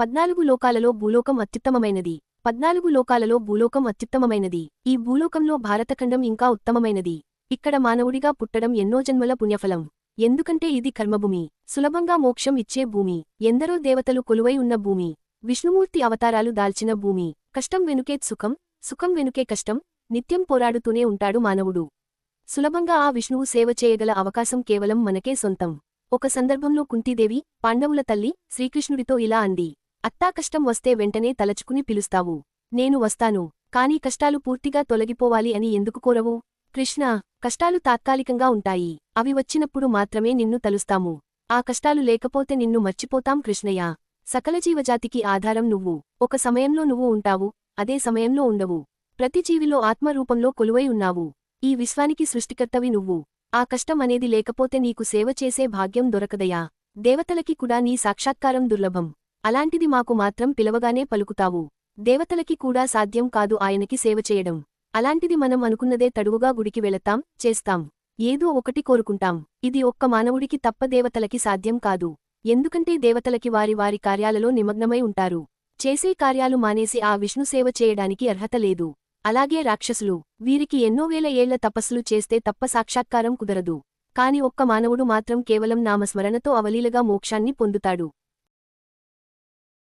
పద్నాలుగు లోకాలలో భూలోకం అత్యుత్తమమైనది. పద్నాలుగు లోకాలలో భూలోకం అత్యుత్తమమైనది. ఈ భూలోకంలో భారతఖండం ఇంకా ఉత్తమమైనది. ఇక్కడ మానవుడిగా పుట్టడం ఎన్నో జన్మల పుణ్యఫలం. ఎందుకంటే ఇది కర్మభూమి. సులభంగా మోక్షం ఇచ్చే భూమి. ఎందరో దేవతలు కొలువై ఉన్న భూమి. విష్ణుమూర్తి అవతారాలు దాల్చిన భూమి. కష్టం వెనుకే సుఖం సుఖం వెనుకే కష్టం నిత్యం పోరాడుతూనే ఉంటాడు మానవుడు. సులభంగా ఆ విష్ణువు సేవ చేయగల అవకాశం కేవలం మనకే సొంతం. ఒక సందర్భంలో కుంతీదేవి పాండవుల తల్లి శ్రీకృష్ణుడితో ఇలా అంది. అత్తా కష్టం వస్తే వెంటనే తలచుకుని పిలుస్తావు. నేను వస్తాను. కానీ కష్టాలు పూర్తిగా తొలగిపోవాలి అని ఎందుకు కోరవు? కృష్ణ కష్టాలు తాత్కాలికంగా ఉంటాయి. అవి వచ్చినప్పుడు మాత్రమే నిన్ను తలుస్తాము. ఆ కష్టాలు లేకపోతే నిన్ను మర్చిపోతాం కృష్ణయ్య. సకల జీవజాతికి ఆధారం నువ్వు. ఒక సమయంలో నువ్వు ఉంటావు అదే సమయంలో ఉండవు. ప్రతి జీవిలో ఆత్మరూపంలో కొలువై ఉన్నావు. ఈ విశ్వానికి సృష్టికర్తవి నువ్వు. ఆ కష్టం అనేది లేకపోతే నీకు సేవ చేసే భాగ్యం దొరకదయా దేవతలకి కూడా నీ సాక్షాత్కారం దుర్లభం. అలాంటిది మాకు మాత్రం పిలవగానే పలుకుతావు. దేవతలకి కూడా సాధ్యం కాదు ఆయనకి సేవ చేయడం. అలాంటిది మనం అనుకున్నదే తడువుగా గుడికి వెళతాం చేస్తాం. ఏదో ఒకటి కోరుకుంటాం. ఇది ఒక్క మానవుడికి తప్ప దేవతలకి సాధ్యం కాదు. ఎందుకంటే దేవతలకి వారి వారి కార్యాలలో నిమగ్నమై ఉంటారు. చేసే కార్యాలు మానేసి ఆ విష్ణు సేవ చేయడానికి అర్హత లేదు. అలాగే రాక్షసులు వీరికి ఎన్నో వేల ఏళ్ళ తపస్సులు చేస్తే తప్ప సాక్షాత్కారం కుదరదు. కాని ఒక్క మానవుడు మాత్రం కేవలం నామస్మరణతో అవలీలగా మోక్షాన్ని పొందుతాడు.